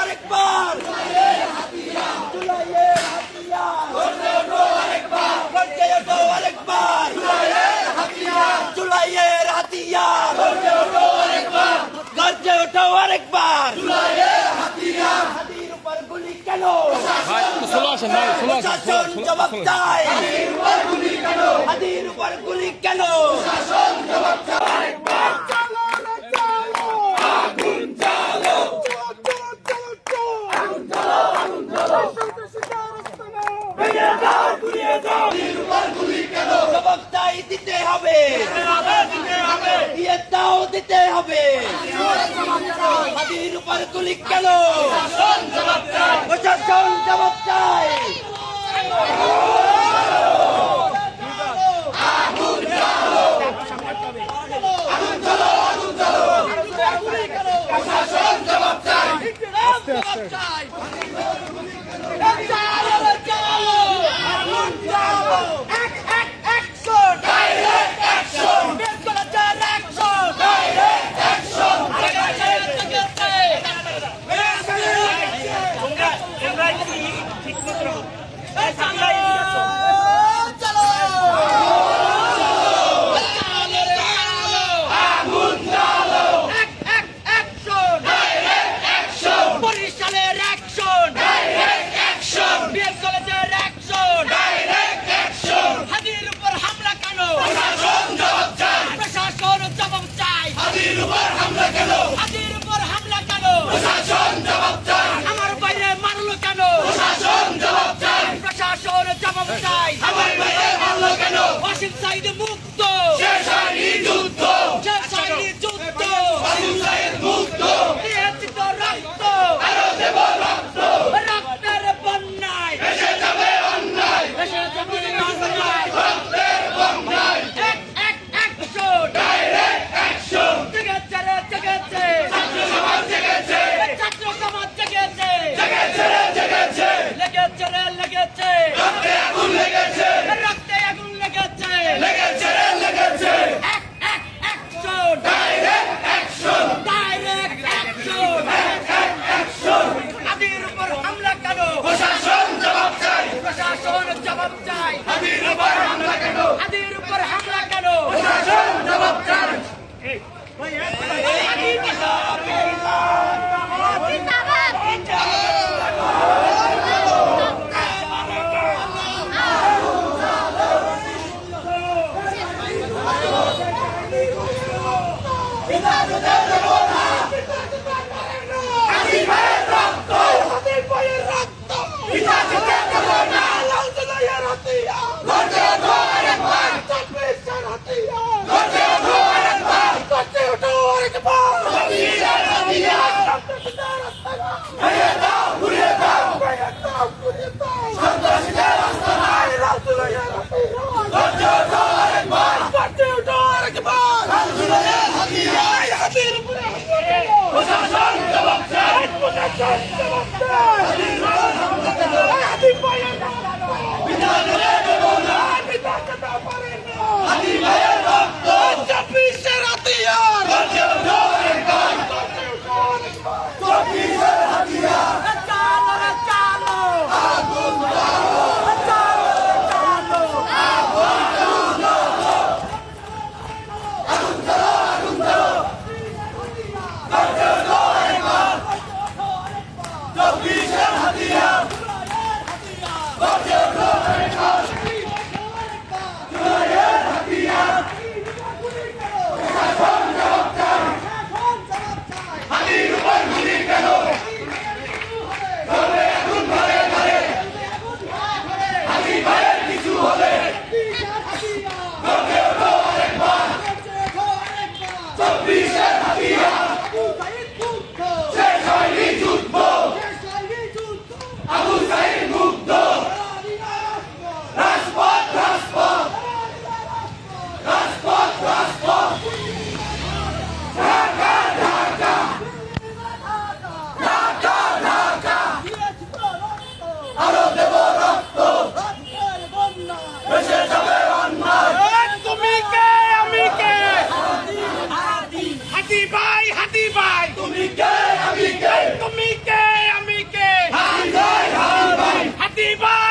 আরেকবার জুলাইয়ে হাতিয়া আরেকবার জুলাইয়ে হাতিয়া গর্জে ওঠো আরেকবার। হাতির উপর গুলি কেন? প্রশাসন জবাব চায়। হাতির উপর গুলি কেন? জবাব চায়। উপর তুলি কেন? প্রশাসন জবাব চাই। আস্তে আস্তে। Cuidado, não! Justice! হাতি ভাই। তুমি কে? আমি কে? তুমি কে? আমি কে? হাতি ভাই। হাতি ভাই।